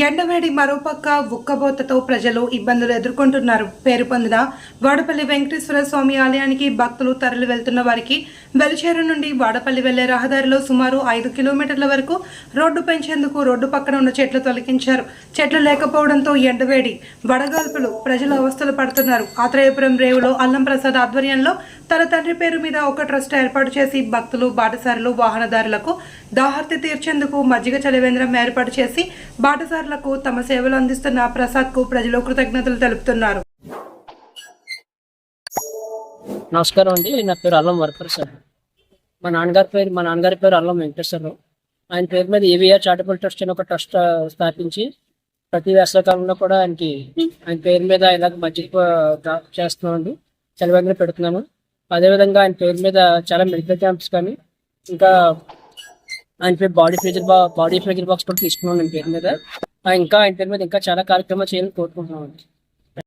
ఎండవేడి మరోపక్క ఉక్కబోతతో ప్రజలు ఇబ్బందులు ఎదుర్కొంటున్నారు. పేరు పొందిన వాడపల్లి వెంకటేశ్వర స్వామి ఆలయానికి భక్తులు తరలి వెళ్తున్న వారికి వెలిచేరు నుండి వాడపల్లి వెళ్ళే రహదారిలో సుమారు ఐదు కిలోమీటర్ల వరకు రోడ్డు పెంచేందుకు రోడ్డు పక్కన ఉన్న చెట్లు తొలగించారు. చెట్లు లేకపోవడంతో ఎండవేడి వడగాల్పులు ప్రజలు అవస్థలు పడుతున్నారు. ఆత్రేయపురం రేవులో అల్లం ప్రసాద్ ఆధ్వర్యంలో తన తండ్రి పేరు మీద ఒక ట్రస్ట్ ఏర్పాటు చేసి భక్తులు బాటసారులు వాహనదారులకు దాహార్తి తీర్చేందుకు మజ్జిగ చలివేంద్రం ఏర్పాటు చేసి బాటసారులకు తమ సేవలు అందిస్తున్న ప్రసాద్కు ప్రజలు కృతజ్ఞతలు తెలుపుతున్నారు. నమస్కారం అండి. నా పేరు అల్లం వరప్రసాద్ మా నాన్నగారి పేరు మా నాన్నగారి పేరు అల్లం వెంకటేశ్వరరావు. ఆయన పేరు మీద ఏవిఆర్ చారిటబుల్ ట్రస్ట్ అని ఒక ట్రస్ట్ స్థాపించి ప్రతి వేసవకాలంలో కూడా ఆయనకి ఆయన పేరు మీద ఇలాగ మంచి చేస్తున్నామండి. చలివేంద్రం పెడుతున్నాము. అదేవిధంగా ఆయన పేరు మీద చాలా మెడికల్ క్యాంప్స్ కానీ ఇంకా ఆయన పేరు బాడీ ఫ్రీజర్ బా బాడీ ఫ్రీజర్ బాక్స్ కూడా తీసుకున్నాను ఆయన పేరు మీద. ఆ, ఇంకా ఆయన పేరు మీద ఇంకా చాలా కార్యక్రమాలు చేయాలని కోరుకుంటున్నామండి